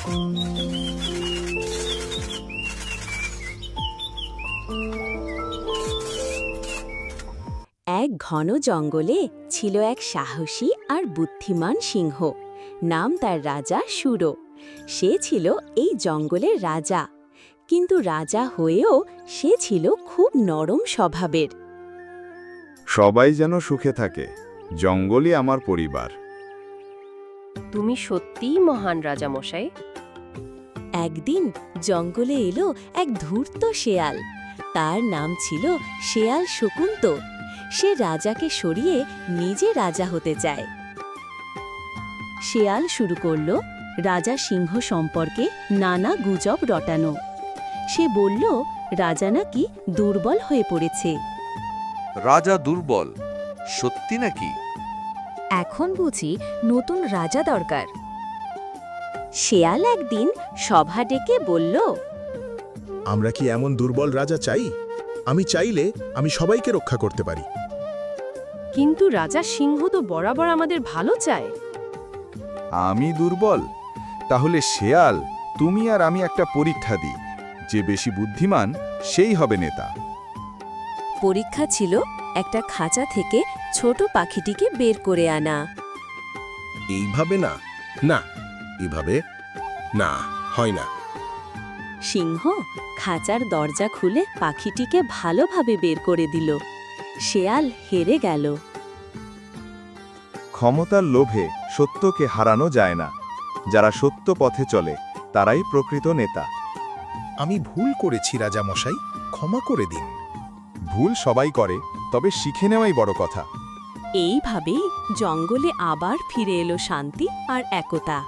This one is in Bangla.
এক ঘন জঙ্গলে ছিল এক সাহসী আর বুদ্ধিমান সিংহ। নাম তার রাজা সুরো। সে ছিল এই জঙ্গলের রাজা। কিন্তু রাজা হয়েও সে ছিল খুব নরম স্বভাবের। সবাই যেন সুখে থাকে। জঙ্গলই আমার পরিবার। তুমি সত্যিই মহান রাজা মশাই একদিন জঙ্গলে এলো এক ধূর্ত শেয়াল। তার নাম ছিল শেয়াল শকুন্ত। সে রাজাকে সরিয়ে নিজে রাজা হতে চায়। শেয়াল শুরু করল রাজা সিংহ সম্পর্কে নানা গুজব রটানো। সে বলল রাজা নাকি দুর্বল হয়ে পড়েছে। রাজা দুর্বল? সত্যি নাকি? এখন বুঝি নতুন রাজা দরকার। শেয়াল একদিন সভা ডেকে বলল আমরা কি এমন দুর্বল রাজা চাই? আমি চাইলে আমি সবাইকে রক্ষা করতে পারি। কিন্তু রাজা সিংহ তো বরাবর আমাদের ভালো চায়। আমি দুর্বল। তাহলে শেয়াল তুমি আর আমি একটা পরীক্ষা দিই। যে বেশি বুদ্ধিমান সেই হবে নেতা। পরীক্ষা ছিল একটা খাঁচা থেকে ছোট পাখিটিকে বের করে আনা। এইভাবে না না এইভাবে না হয় না। সিংহ খাঁচার দরজা খুলে পাখিটিকে ভালোভাবে বের করে দিল। শেয়াল হেরে গেল। ক্ষমতার লোভে সত্যকে হারানো যায় না। যারা সত্য পথে চলে তারাই প্রকৃত নেতা। আমি ভুল করেছি রাজামশাই। ক্ষমা করে দিন। ভুল সবাই করে, তবে শিখে নেওয়াই বড় কথা। এইভাবেই জঙ্গলে আবার ফিরে এলো শান্তি আর একতা।